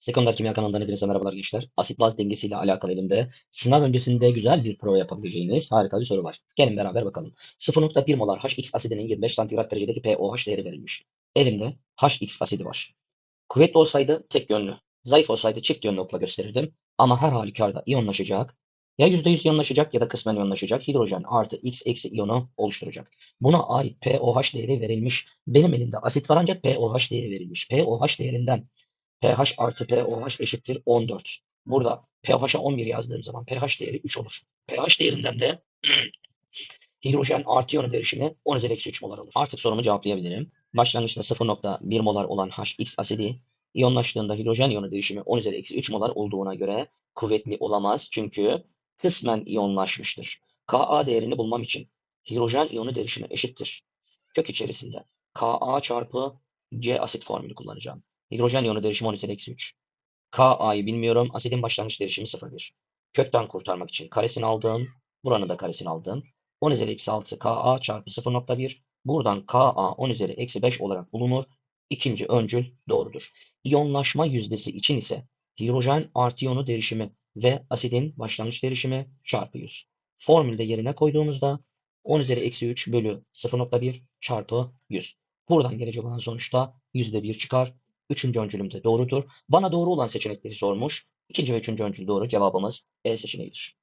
Sekonder Kimya kanalından hepinize merhabalar gençler. Asit baz dengesiyle alakalı elimde sınav öncesinde güzel bir prova yapabileceğiniz harika bir soru var. Gelin beraber bakalım. 0.1 molar HX asidinin 25 santigrat derecedeki pOH değeri verilmiş. Elimde HX asidi var. Kuvvetli olsaydı tek yönlü, zayıf olsaydı çift yönlü okla gösterirdim. Ama her halükarda iyonlaşacak, ya %100 iyonlaşacak ya da kısmen iyonlaşacak hidrojen artı X eksi iyonu oluşturacak. Buna ait pOH değeri verilmiş. Benim elimde asit var ancak pOH değeri verilmiş. pOH değerinden pH artı pOH eşittir 14. Burada pH'a 11 yazdığım zaman pH değeri 3 olur. pH değerinden de hidrojen artı iyonu derişimi 10 üzeri eksi 3 molar olur. Artık sorumu cevaplayabilirim. Başlangıçta 0.1 molar olan HX asidi iyonlaştığında hidrojen iyonu derişimi 10 üzeri eksi 3 molar olduğuna göre kuvvetli olamaz. Çünkü kısmen iyonlaşmıştır. Ka değerini bulmam için hidrojen iyonu derişimi eşittir. Kök içerisinde Ka çarpı C asit formülü kullanacağım. Hidrojen iyonu derişimi 10 üzeri eksi 3. Ka'yı bilmiyorum. Asidin başlangıç derişimi 0,1. Kökten kurtarmak için karesini aldım. Buranın da karesini aldım. 10 üzeri eksi 6 Ka çarpı 0,1. Buradan Ka 10 üzeri eksi 5 olarak bulunur. İkinci öncül doğrudur. İyonlaşma yüzdesi için ise hidrojen artı iyonu derişimi ve asidin başlangıç derişimi çarpı 100. Formülde yerine koyduğumuzda 10 üzeri eksi 3 bölü 0,1 çarpı 100. Buradan gelecek olan sonuçta %1 çıkar. Üçüncü öncülüm de doğrudur. Bana doğru olan seçenekleri sormuş. İkinci ve üçüncü öncül doğru. Cevabımız E seçeneğidir.